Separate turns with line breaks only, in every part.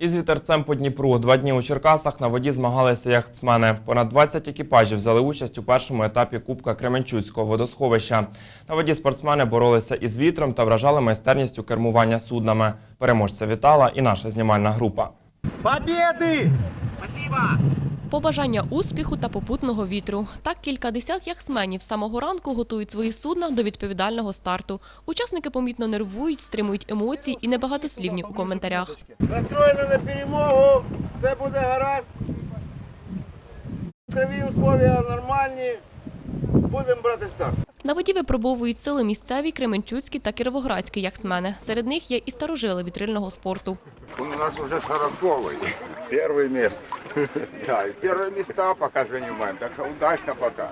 Із вітерцем по Дніпру два дні у Черкасах на воді змагалися яхтсмени. Понад 20 екіпажів взяли участь у першому етапі Кубка Кременчуцького водосховища. На воді спортсмени боролися із вітром та вражали майстерністю кермування суднами. Переможця вітала і наша знімальна група.
Победы!
Побажання успіху та попутного вітру. Так кількадесят яхтсменів з самого ранку готують свої судна до відповідального старту. Учасники помітно нервують, стримують емоції і небагатослівні у коментарях.
Настроєна на перемогу, все буде гаразд. Криві условия нормальні. Будемо брати старт.
На воді випробовують сили місцеві, кременчуцькі та кіровоградські яхтсмени. Серед них є і старожили вітрильного спорту.
У нас вже сороковий.
Перше місце.
Да, и первые места пока занимаем, так що удачно пока.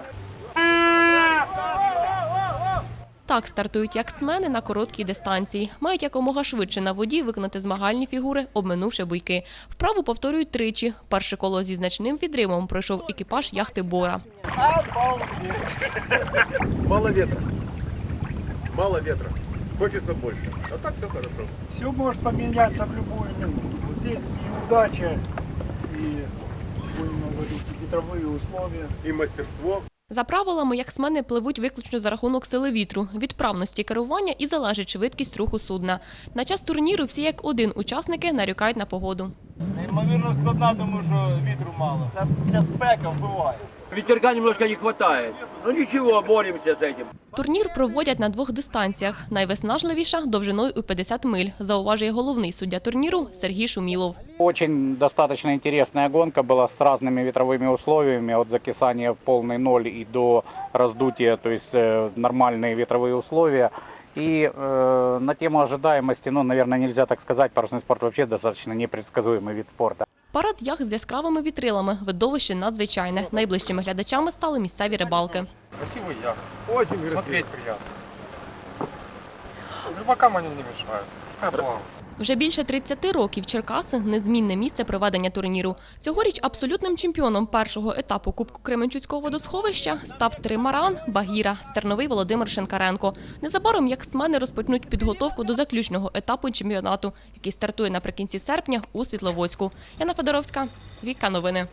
Так стартують яхтсмени на короткій дистанції. Мають якомога швидше на воді виконати змагальні фігури, обминувши буйки. Вправу повторюють тричі. Перше коло зі значним відривом пройшов екіпаж яхти Бора.
Мало ветра. Мало ветра. Хочется больше. А так все хорошо.
Все может поменяться в любую минуту. Вот здесь и удача, и будем говорить, и ветровые.
І мастерство.
За правилами, яхтсмени пливуть виключно за рахунок сили вітру, відправності керування і залежить швидкість руху судна. На час турніру всі як один учасники нарікають на погоду.
Неймовірно складна, тому що вітру мало. Ця, ця спека вбиває.
Ветерка немножко не хватает. Ну ничего, боремся с этим.
Турнір проводять на двох дистанціях. Найвиснажливіша довжиною у 50 миль, зауважує головний суддя турніру Сергій Шумілов.
Очень достаточно интересная гонка была с разными ветровыми условиями, от закисания в полный ноль и до раздутия, то есть э, нормальные ветровые условия. И э, на тему ожидаемости, ну, наверное, нельзя так сказать, парусный спорт вообще достаточно непредсказуемый вид спорта.
Парад яхт з яскравими вітрилами, видовище надзвичайне. Найближчими глядачами стали місцеві рибалки.
Красивий яхт.
Очень красиво.
Смотреть приятно. Рыбакам они не мішають. Пускай плавают.
Вже більше 30 років Черкаси незмінне місце проведення турніру. Цьогоріч абсолютним чемпіоном першого етапу Кубку Кременчуцького водосховища став тримаран Багіра Стерновий Володимир Шенкаренко. Незабаром яхтсмени розпочнуть підготовку до заключного етапу чемпіонату, який стартує наприкінці серпня у Світловодську. Яна Федоровська, Віка Новини.